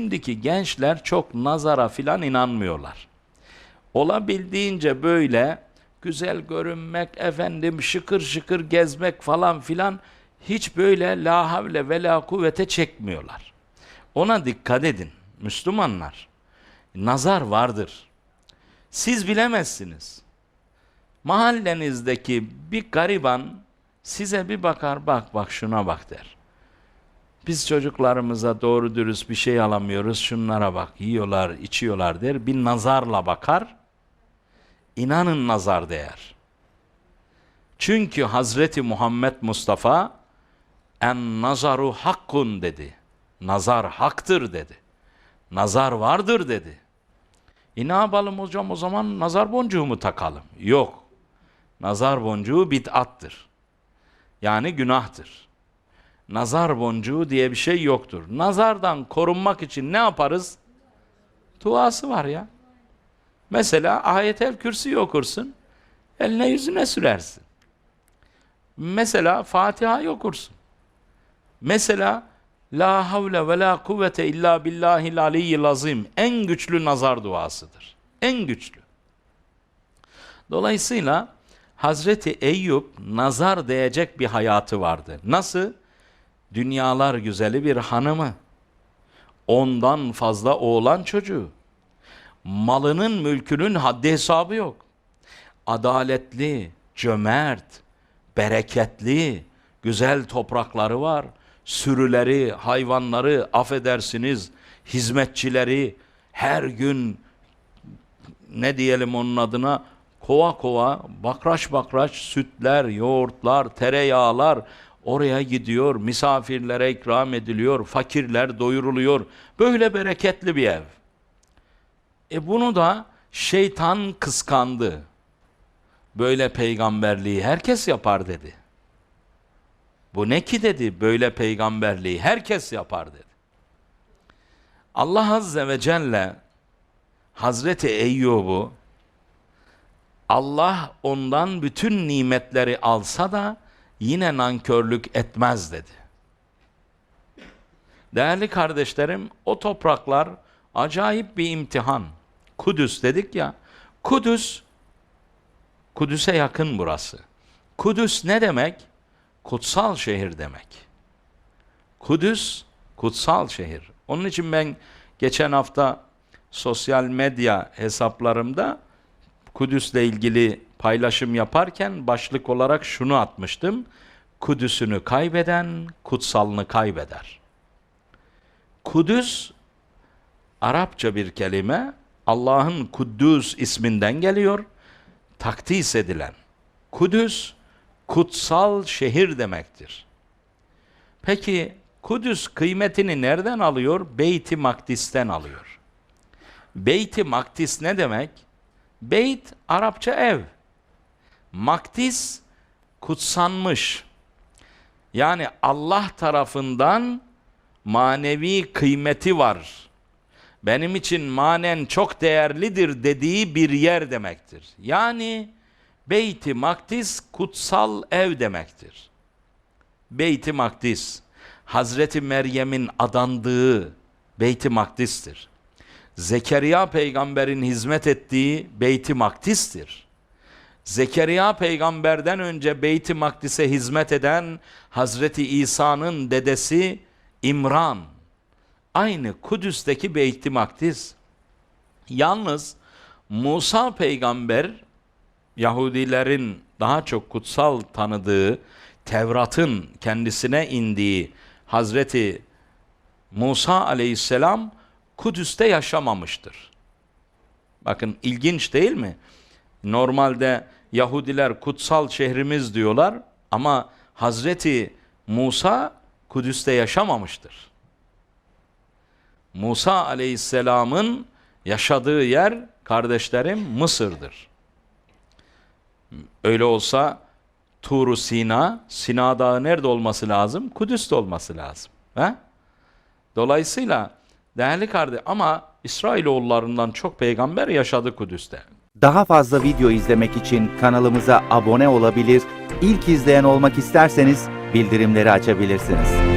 Şimdiki gençler çok nazara filan inanmıyorlar. Olabildiğince böyle güzel görünmek, efendim şıkır şıkır gezmek falan filan hiç böyle la havle ve la kuvvete çekmiyorlar. Ona dikkat edin Müslümanlar. Nazar vardır. Siz bilemezsiniz. Mahallenizdeki bir gariban size bir bakar bak bak şuna bak der. Biz çocuklarımıza doğru dürüst bir şey alamıyoruz. Şunlara bak yiyorlar, içiyorlar der. Bir nazarla bakar. İnanın nazar değer. Çünkü Hazreti Muhammed Mustafa en nazaru hakkun dedi. Nazar haktır dedi. Nazar vardır dedi. E ne yapalım hocam o zaman nazar boncuğu mu takalım? Yok. Nazar boncuğu bid'attır. Yani günahtır. Nazar boncuğu diye bir şey yoktur. Nazardan korunmak için ne yaparız? Duası var ya. Mesela ayetel kürsü okursun. Eline yüzüne sürersin. Mesela Fatiha okursun. Mesela La havle ve la kuvvete illa billahil aliyyil azim en güçlü nazar duasıdır. En güçlü. Dolayısıyla Hazreti Eyüp nazar değecek bir hayatı vardı. Nasıl? Dünyalar güzeli bir hanımı, ondan fazla oğlan çocuğu, malının mülkünün haddi hesabı yok. Adaletli, cömert, bereketli, güzel toprakları var. Sürüleri, hayvanları, affedersiniz, hizmetçileri her gün ne diyelim onun adına kova kova bakraç bakraç sütler, yoğurtlar, tereyağlar oraya gidiyor, misafirlere ikram ediliyor, fakirler doyuruluyor. Böyle bereketli bir ev. E bunu da şeytan kıskandı. Böyle peygamberliği herkes yapar dedi. Bu ne ki dedi böyle peygamberliği herkes yapar dedi. Allah Azze ve Celle Hazreti Eyyub'u Allah ondan bütün nimetleri alsa da yine nankörlük etmez dedi. Değerli kardeşlerim, o topraklar acayip bir imtihan. Kudüs dedik ya, Kudüs, Kudüs'e yakın burası. Kudüs ne demek? Kutsal şehir demek. Kudüs, kutsal şehir. Onun için ben geçen hafta sosyal medya hesaplarımda Kudüs'le ilgili paylaşım yaparken başlık olarak şunu atmıştım. Kudüs'ünü kaybeden kutsalını kaybeder. Kudüs Arapça bir kelime. Allah'ın Kuddüs isminden geliyor. Takdis edilen. Kudüs kutsal şehir demektir. Peki Kudüs kıymetini nereden alıyor? Beyt-i Makdis'ten alıyor. Beyt-i Makdis ne demek? Beyt Arapça ev. Makdis kutsanmış. Yani Allah tarafından manevi kıymeti var. Benim için manen çok değerlidir dediği bir yer demektir. Yani Beyt-i Makdis kutsal ev demektir. Beyt-i Makdis Hazreti Meryem'in adandığı Beyt-i Makdis'tir. Zekeriya peygamberin hizmet ettiği Beyt-i Makdis'tir. Zekeriya peygamberden önce Beyt-i Makdis'e hizmet eden Hazreti İsa'nın dedesi İmran. Aynı Kudüs'teki Beyt-i Makdis. Yalnız Musa peygamber Yahudilerin daha çok kutsal tanıdığı Tevrat'ın kendisine indiği Hazreti Musa aleyhisselam Kudüs'te yaşamamıştır. Bakın ilginç değil mi? Normalde Yahudiler kutsal şehrimiz diyorlar ama Hazreti Musa Kudüs'te yaşamamıştır. Musa aleyhisselamın yaşadığı yer kardeşlerim Mısır'dır. Öyle olsa Turu Sina, Sina Dağı nerede olması lazım? Kudüs'te olması lazım. He? Dolayısıyla değerli kardeş ama İsrailoğullarından çok peygamber yaşadı Kudüs'te. Daha fazla video izlemek için kanalımıza abone olabilir, ilk izleyen olmak isterseniz bildirimleri açabilirsiniz.